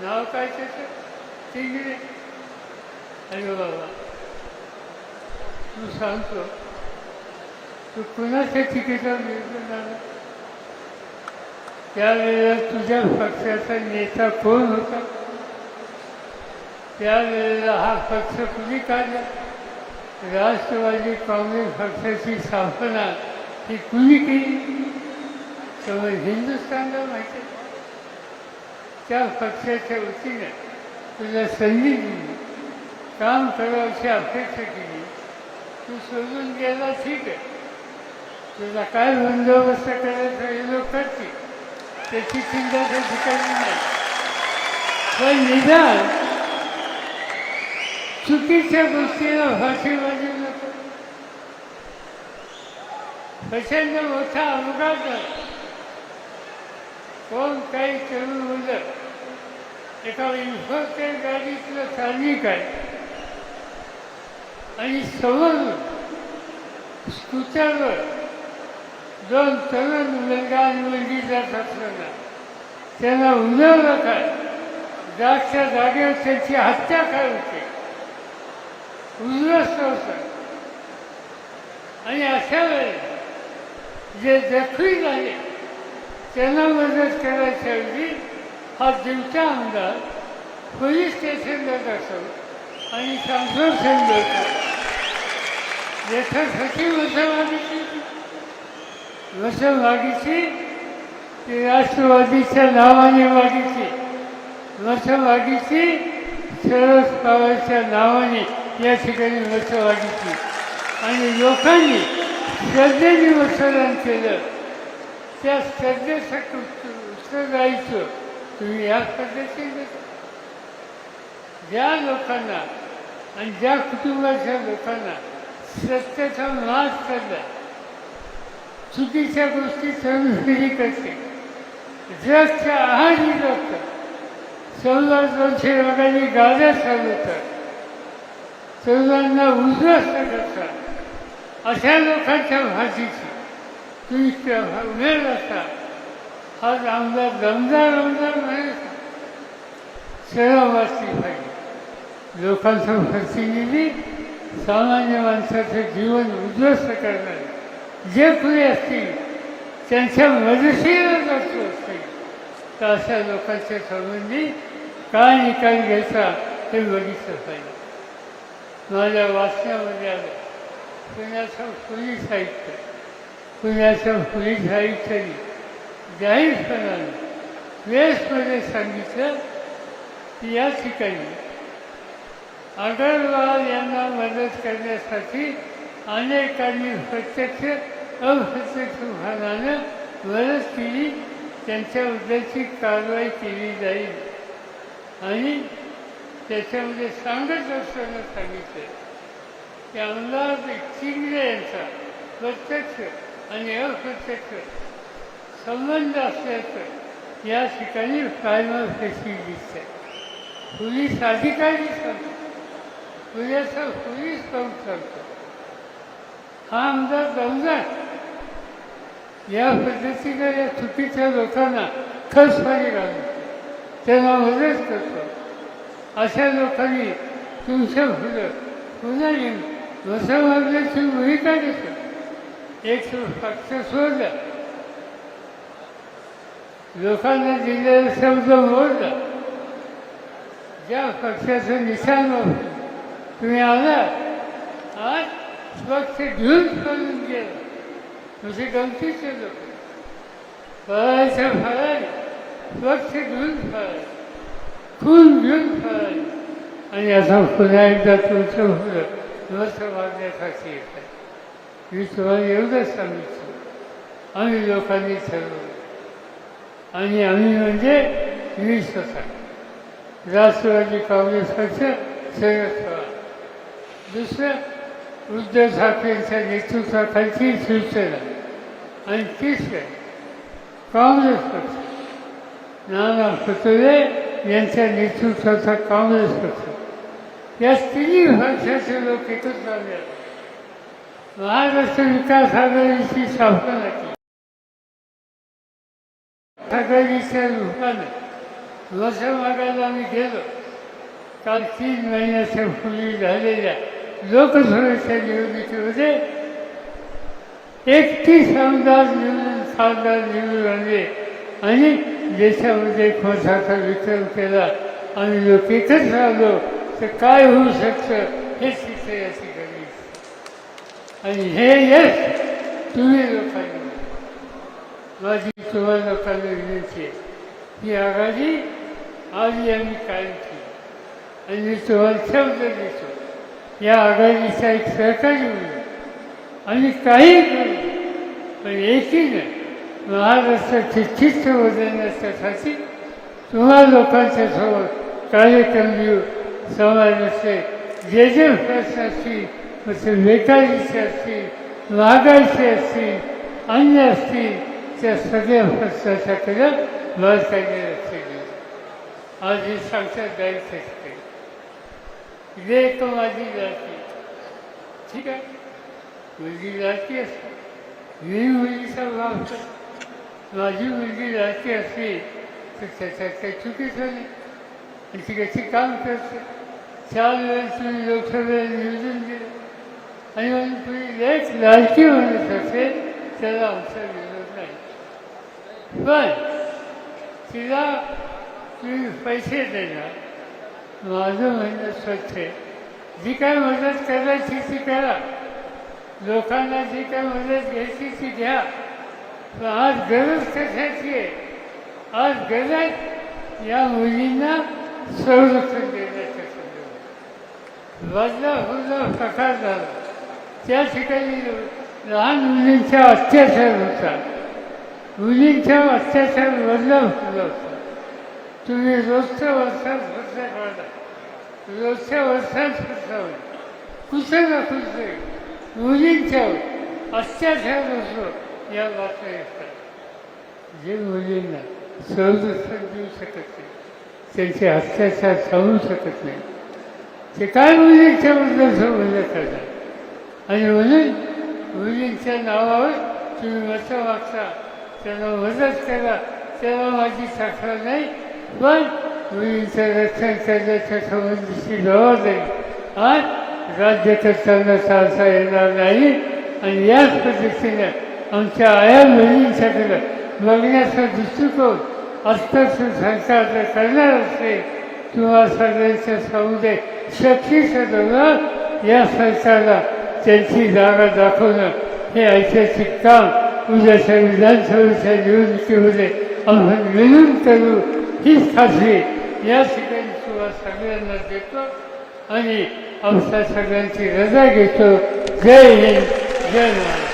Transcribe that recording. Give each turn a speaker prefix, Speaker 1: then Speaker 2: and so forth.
Speaker 1: नाव काय त्याचं? तिकडे अरे बाबा. तू सांगतो. तू कुणाच्या तिकीटावर निवडून आला त्यावेळेला तुझ्या पक्षाचा नेता कोण होता? त्यावेळेला हा पक्ष कुणी काढला? राष्ट्रवादी काँग्रेस पक्षाची स्थापना ही कुणी केली? त्यामुळे हिंदुस्थानला माहिती आहे. त्या पक्षाच्या वतीने तुला संधी दिली काम करावची अपेक्षा केली तू सोडून गेला ठीक आहे तुला काय बंदोबस्त करायचा हे लोक करतील त्याची चिंता त्या ठिकाणी नाही पण निदान चुकीच्या गोष्टीला फाशीबाजी नको प्रचंड मोठा अपघात झाला कोण काही करून मुलं एका इन्फोटेड गाडीतलं स्थानिक आहे. आणि समोर स्कूटरवर दोन तरुण मुलगा आणि मुलगी जात असताना त्यांना उडवलं काय? जागच्या जागेवर त्यांची हत्या काय होते? उद्ध्वस्त होतं आणि अशा वेळेस जे जखमी झाले त्यांना मदत करायच्या ऐवजी हा दिवच्या आमदार पोलीस स्टेशनला जातो आणि संशोधन करतो याच्यासाठी मतं मागितली मतं राष्ट्रवादीच्या नावाने मागितली मतं शरद पवारच्या नावाने या ठिकाणी मतं आणि लोकांनी श्रद्धेने वसदान केलं. त्या श्रद्धेसाठी जायचं तुम्ही या पद्धतीने ज्या लोकांना आणि ज्या कुटुंबाच्या लोकांना सत्याचा नाश करला चुकीच्या गोष्टी संस्कृती करते ड्रगच्या आहारी लोक चौदा दोनशे लोकांनी गाड्या चालवतात चौदांना उद्ध्वस्त करतात अशा लोकांच्या भाषेची तुम्ही उमेद असता. हा आमचा धंदा आमदार नाही. सर्व वाचली पाहिजे लोकांचं प्रतिनिधी सामान्य माणसाचं जीवन उद्ध्वस्त करणारे. जे पुढे असतील त्यांच्या मदतीला जातो असतील. तर अशा लोकांच्या संबंधी काय निकाल घ्यायचा हे बघितलं पाहिजे. माझ्या वाचण्यामध्ये आलं पुण्याचं पोलीस आयुक्त पुण्याच्या पोलीस आयुक्तांनी जाहीरपणाने. प्रेसमध्ये सांगितलं की या ठिकाणी अगरवाल यांना मदत करण्यासाठी अनेकांनी प्रत्यक्ष अप्रत्यक्ष भागानं मदत केली. त्यांच्याबद्दलची कारवाई केली जाईल. आणि त्याच्यामध्ये सांगत असताना सांगितलं की आमदार चिंगरे यांचा प्रत्यक्ष आणि अप्रत्यक्ष संबंध असल्याचं या ठिकाणी प्रायमर दिसत. आहे पोलीस अधिकारी सांगतो पुण्याचा पोलीस काम सांगतो हा आमदार दमदार या पद्धतीनं या चुकीच्या लोकांना खसपाणी घालतो त्यांना मदत करतो. अशा लोकांनी तुमच्या फुलं पुन्हा येऊन वसवण्याची भूमिका घेतो एक पक्ष सोडला. लोकांना दिलेला शब्द मोडला ज्या पक्षाचं निशाण वापरून तुम्ही आला आज स्वच्छ घेऊन करून गेला तुझे गमतीचे लोक. फळाच्या फळाने स्वच्छ घेऊन फळाय खून घेऊन फळाय आणि आता पुन्हा एकदा तुमचं मुलं मस्त मागण्यासाठी येत आहे मी तुम्हाला एवढंच सांगितलं आम्ही लोकांनी ठरवलं. आणि आम्ही म्हणजे वीस स्वतः राष्ट्रवादी काँग्रेस पक्ष शरद पवार दुसरं उद्धव ठाकरेंच्या नेतृत्वाखालची शिवसेना. आणि तिसरं काँग्रेस पक्ष. नाना पटोले यांच्या नेतृत्वाचा काँग्रेस पक्ष. या तिन्ही पक्षाचे लोक एकत्र आले. आहेत. महाराष्ट्र विकास आघाडीची स्थापना केली. आघाडीच्या रूपाने लसण मागायला आम्ही गेलो. काल तीन महिन्याच्या पूर्वी झालेल्या लोकसभेच्या निवडणुकीमध्ये एकतीस आमदार निवडून खासदार निवडून आणले आणि देशामध्ये खोसाचा विचार केला आणि लोक एकच राहिलो तर काय होऊ शकतं हे तिथे या ठिकाणी आणि हे यश तुम्ही लोकांनी माझी तुम्हाला लोकांना विनंती आहे ही आघाडी आधी आम्ही कायम केली आणि मी तुम्हाला शब्द देतो या आघाडीचा एक सहकारी म्हणून आणि काही करू पण एकीनं महाराष्ट्राचे चित्र बदलण्यासाठी तुम्हा लोकांच्या सोबत कार्यक्रम घेऊ समाजाचे जे जे प्रश्न असतील मग ते बेकारीचे असतील महागाईचे असतील अन्य असतील त्या सगळ्या प्रश्नाच्याकडे भारताने लक्ष आज हे सांगतात जाईल शकते तो माझी जाती ठीक आहे मुलगी जाती असते मी मुलगीचा भाव माझी मुलगी लाडकी असली तर त्याच्यात काही चुकीचं नाही आणि ती कशी काम करते चार वेळेस तुम्ही लोकसभेला निवडून दिलं आणि म्हणून तुम्ही लेट लाडकी म्हणत असेल त्याला आमचा विरोध नाही पण तिला तुम्ही पैसे देणार. माझं म्हणणं स्वच्छ आहे. जी काय मदत करायची ती करा. लोकांना जी काय मदत घ्यायची ती घ्या. पण आज गरज कशाची आहे? आज गरज या मुलींना संरक्षण देण्याच्या संदर्भात. बदला हुल्ला प्रकार झाला. त्या ठिकाणी लहान मुलींच्या अत्याचार होता मुलींच्या अत्याचार बदला होत. होता तुम्ही रोजच्या वर्षात फक्त काढा. रोजच्या वर्षात फक्त कुठे ना कुठे. मुलींच्यावर अत्याचार होतो या बातम्या येतात. जे मुलींना संरक्षण देऊ शकत नाही त्यांचे अत्याचार थांबू शकत नाही. ते काय मुलींच्याबद्दल संबंध करतात? आणि म्हणून मुलींच्या नावावर तुम्ही मतं वागता त्यांना मदत करा तेव्हा माझी तक्रार नाही। पण मुलींचं रक्षण करण्याच्या संबंधीची जबाबदारी आज राज्यकर्त्यांना चालता येणार नाही आणि याच पद्धतीनं आमच्या आया मुलींच्याकडे बघण्याचा दृष्टिकोन अस्पष्ट सरकार जर करणार असेल किंवा सगळ्यांच्या समुदाय शक्तीचं धोरण या सरकारला त्यांची जागा दाखवणं हे ऐतिहासिक काम तुझ्या संविधान विधानसभेच्या निवडणुकीमध्ये आपण मिळून करू. हीच खात्री. या ठिकाणी तुम्हाला सगळ्यांना देतो आणि आमच्या सगळ्यांची रजा घेतो. जय हिंद. जय महाराज.